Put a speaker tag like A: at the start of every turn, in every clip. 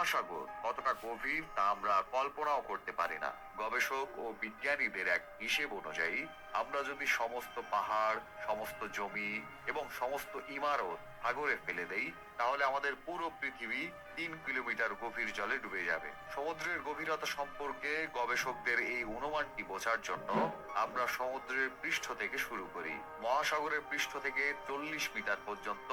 A: মহাসাগর কতটা গভীর তা আমরা কল্পনাও করতে পারি না। গবেষক ও বিজ্ঞানীদের এক হিসেব অনুযায়ী, আমরা যদি সমস্ত পাহাড়, সমস্ত জমি এবং সমস্ত ইমারত সাগরে ফেলে দেই, তাহলে আমাদের পুরো পৃথিবী তিন কিলোমিটার গভীর জলে ডুবে যাবে। সমুদ্রের গভীরতা সম্পর্কে গবেষকদের এই অনুমানটি বোঝার জন্য আমরা সমুদ্রের পৃষ্ঠ থেকে শুরু করি। মহাসাগরের পৃষ্ঠ থেকে চল্লিশ মিটার পর্যন্ত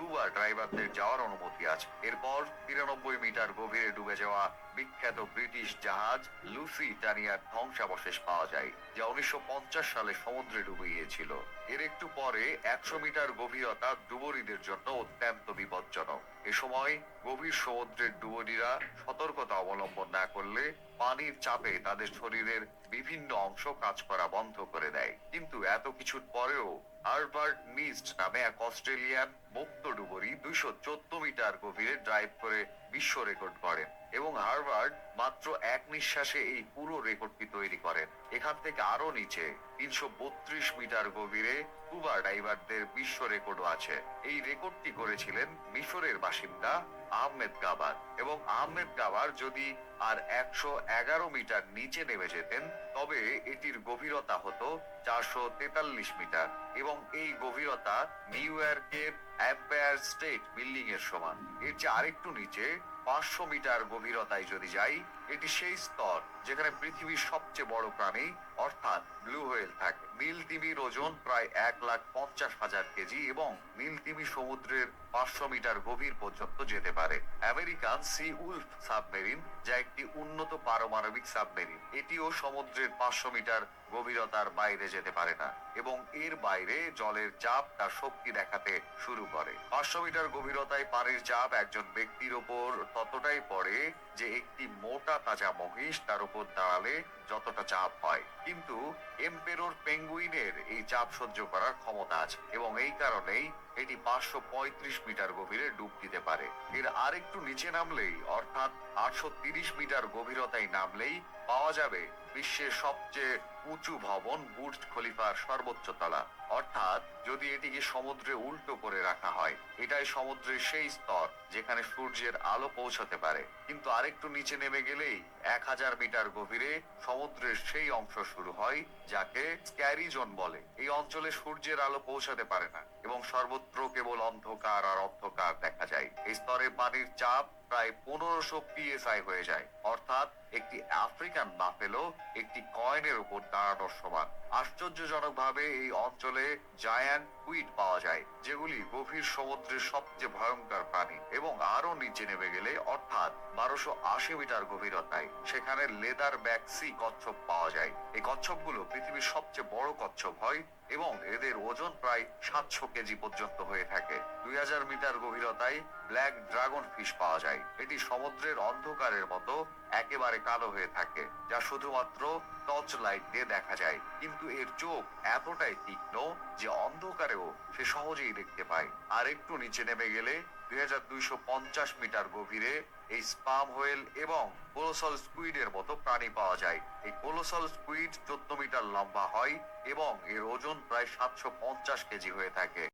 A: স্কুবা ড্রাইভারদের যাওয়ার অনুমতি আছে। এরপর তিরানব্বই মিটার গভীরে ডুবে যাওয়া বিখ্যাত ব্রিটিশ জাহাজ লুসি টানিয়ার ধ্বংসাবশেষ পাওয়া যায়, যা উনিশশো পঞ্চাশ সালে সমুদ্রে ডুবে গিয়েছিল এর একটু পরে একশো মিটার গভীরতা ডুবুরিদের জন্য অত্যন্ত বিপজ্জনক। এ সময় গভীর সমুদ্রের ডুবুরিরা সতর্কতা অবলম্বন না করলে পানির চাপে তাদের শরীরের বিভিন্ন অংশ কাজ করা বন্ধ করে দেয়। কিন্তু এত কিছুর পরেও হার্বার্ট নিস্ট নামে এক অস্ট্রেলিয়ান মুক্ত ডুবুরি দুইশো চোদ্দ মিটার গভীরে ড্রাইভ করে বিশ্ব রেকর্ড করেন এবং হার্ভার্ড মাত্র এক নিঃশ্বাসে এই পুরো রেকর্ডটি তৈরি করেন। এখান থেকে আরও নিচে তিনশো বত্রিশ মিটার গভীরে স্কুবা ডাইভারদের বিশ্ব রেকর্ডও আছে। এই রেকর্ডটি করেছিলেন মিশরের বাসিন্দা আহমেদ গাবার। এবং আহমেদ গাবার যদি আর একশো এগারো মিটার নিচে নেমে যেতেন, তবে এটির গভীরতা হতো চারশো তেতাল্লিশ মিটার। এবং এই গভীরতা নিউ ইয়র্কের এম্পায়ার স্টেট বিল্ডিং এর সমান। এর চেয়ে আরেকটু নিচে পাঁচশো মিটার গভীরতায় যদি যাই এটি সেই স্তর যেখানে পৃথিবীর সবচেয়ে বড় প্রাণী, অর্থাৎ ব্লু হোয়েল থাকে। নীল তিমির ওজন প্রায় এক লাখ পঞ্চাশ হাজার কেজি এবং নীল তিমি সমুদ্রের পাঁচশো মিটার গভীর পর্যন্ত যেতে পারে। আমেরিকান সি উলফ সাবমেরিন, যা একটি উন্নত পারমাণবিক সাবমেরিন। এটিও সমুদ্রের পাঁচশো মিটার গভীরতার বাইরে যেতে পারে না এবং এর বাইরে জলের চাপ তার শক্তি দেখাতে শুরু করে। পাঁচশো মিটার গভীরতায় পানির চাপ একজন ব্যক্তির ওপর ততটাই পড়ে যে একটি মোটা তাজা মহিষ তার উপর দাঁড়ালে যতটা চাপ হয়। কিন্তু এম্পেরোর পেঙ্গুইনের এই চাপ সহ্য করার ক্ষমতা আছে এবং এই কারণেই এটি পাঁচশো পঁয়ত্রিশ মিটার গভীরে ডুব দিতে পারে। এর আরেকটু নিচে নামলেই, অর্থাৎ আটশো তিরিশ মিটার গভীরতায় নামলেই পাওয়া যাবে বিশ্বের সবচেয়ে উঁচু ভবন বুর্জ খলিফার সর্বোচ্চ তলা। অর্থাৎ যদি এটিকে সমুদ্রে উল্টো করে রাখা হয়, এটাই সমুদ্রের সেই স্তর যেখানে সূর্যের আলো পৌঁছাতে পারে। কিন্তু আরেকটু নিচে নেমে গেলেই এক হাজার মিটার গভীরে সমুদ্রের সেই অংশ শুরু হয়, যাকে স্ক্যারি জোন বলে। এই অঞ্চলে সূর্যের আলো পৌঁছাতে পারে না এবং সর্বত্র কেবল অন্ধকার আর অন্ধকার দেখা যায়। এই স্তরে পানির চাপ প্রায় পনেরোশো পিএসআই হয়ে যায়। অর্থাৎ একটি আফ্রিকান বাফেলো একটি কয়েনের উপর দাঁড়ানোর সমান। আশ্চর্যজনক ভাবে এই অঞ্চলে জায়ান্ট কুইট পাওয়া যায়, যেগুলি গভীর সমুদ্রের সবচেয়ে ভয়ঙ্কর প্রাণী এবং আরও নিচে নেমে গেলে অর্থাৎ বারোশো আশি মিটার গভীরতায় সেখানে লেদার ব্যাক সি কচ্ছপ পাওয়া যায়। এই কচ্ছপগুলো পৃথিবীর সবচেয়ে বড় কচ্ছপ হয় এবং এদের ওজন প্রায় সাতশো কেজি পর্যন্ত হয়ে থাকে। দুই হাজার মিটার গভীরতায় ব্ল্যাক ড্রাগন ফিশ পাওয়া যায়। এটি সমুদ্রের অন্ধকারের মতো একেবারে কালো হয়ে থাকে, যা শুধুমাত্র টর্চ লাইট দিয়ে দেখা যায়। কিন্তু এর চোখ এতটাই তীক্ষ্ণ যে অন্ধকারেও সে সহজেই দেখতে পায়। আর একটু নিচে নেমে গেলে দুই হাজার দুইশো পঞ্চাশ মিটার গভীরে এই স্পাম হোয়েল এবং কোলোসল স্কুইডের মতো প্রাণী পাওয়া যায়। এই কোলোসল স্কুইড চোদ্দ মিটার লম্বা হয় এবং এর ওজন প্রায় সাতশো পঞ্চাশ কেজি হয়ে থাকে।